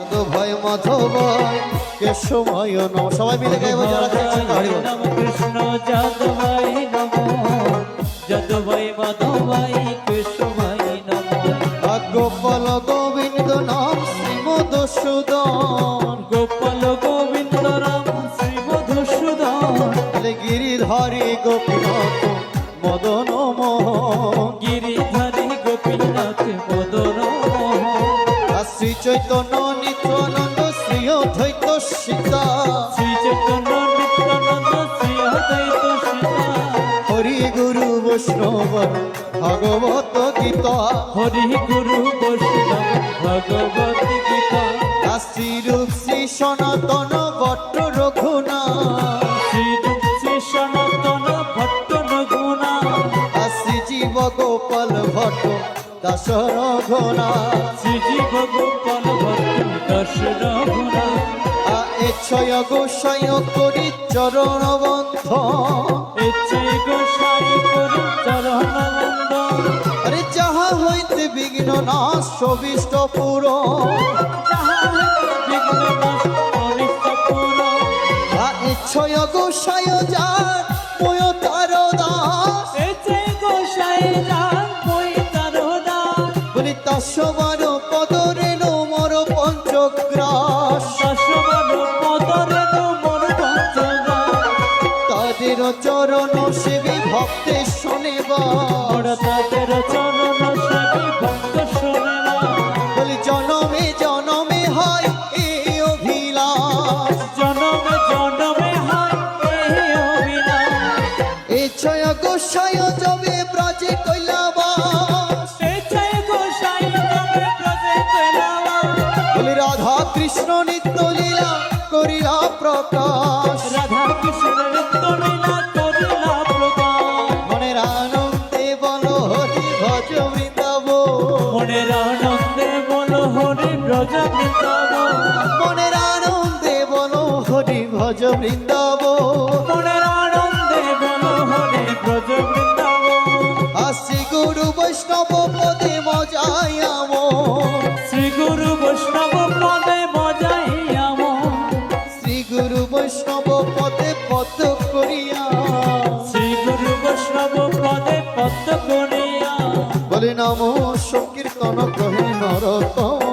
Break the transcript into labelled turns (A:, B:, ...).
A: যাদব ভয় মাধব ভয় কেশবয় নম। সবাই মিলে গাইব যারা হরি বল।
B: নম। কৃষ্ণ নম। নম
A: গোপাল গোবিন্দ নাম শ্রীমদসূদন
B: গোপাল গোবিন্দ রাম শ্রী মধুসূদন
A: গিরিধারী গোপীনাথ মদন মোহন।
B: গিরিধারী
A: চৈতন্য নিত্যানন্দ শ্রী অদ্বৈত সীতা।
B: শ্রী চৈতন্য নিত্যানন্দ শ্রী অদ্বৈত সীতা।
A: হরি গুরু বৈষ্ণব ভগবত গীতা।
B: হরি গুরু বৈষ্ণব ভগবত গীতা।
A: আর শ্রীরূপ শ্রী সনাতন ভট্ট রঘুনাথ
B: শ্রী শ্রী সনাতন ভট্ট রঘুনা।
A: শ্রী জীব গোপাল ভট্ট দাস রঘুনাথ
B: শ্রীজীব গোপাল ভট্ট দশ রঘুনা
A: এছয় গোসাই করি চরণ বন্ধ।
B: ইচ্ছে গোসাই করি চরণ বন্দন
A: আরে যাহা হইতে বিঘ্ন না সবিষ্ট পুর এছয় গোসাই যার ময় তার দাস। বলি তাসবার পদরে নমর পঞ্চগ্রাস। তাদের চরণ সেবী ভক্তে শোনেবার। বলি, জনমে জনমে হয় এই অভিলাষ। এছয় গোসাই যবে ব্রজে কৃষ্ণ নিত্য লীলা করিয়া প্রকাশ।
B: রাধা কৃষ্ণ নিত্য লীলা করিয়া প্রকাশ।
A: মনের আনন্দে বল হরি ভজ বৃন্দাব
B: মনের আনন্দে বল হরি ভজ বৃন্দাবন।
A: মনের আনন্দে বল হরি ভজ বৃন্দাব বৈষ্ণব পদে
B: পদ
A: করিয়া।
B: শ্রী গুরু বৈষ্ণব পদে পদ করিয়া।
A: বলে নাম সংকীর্তন কহে নরতম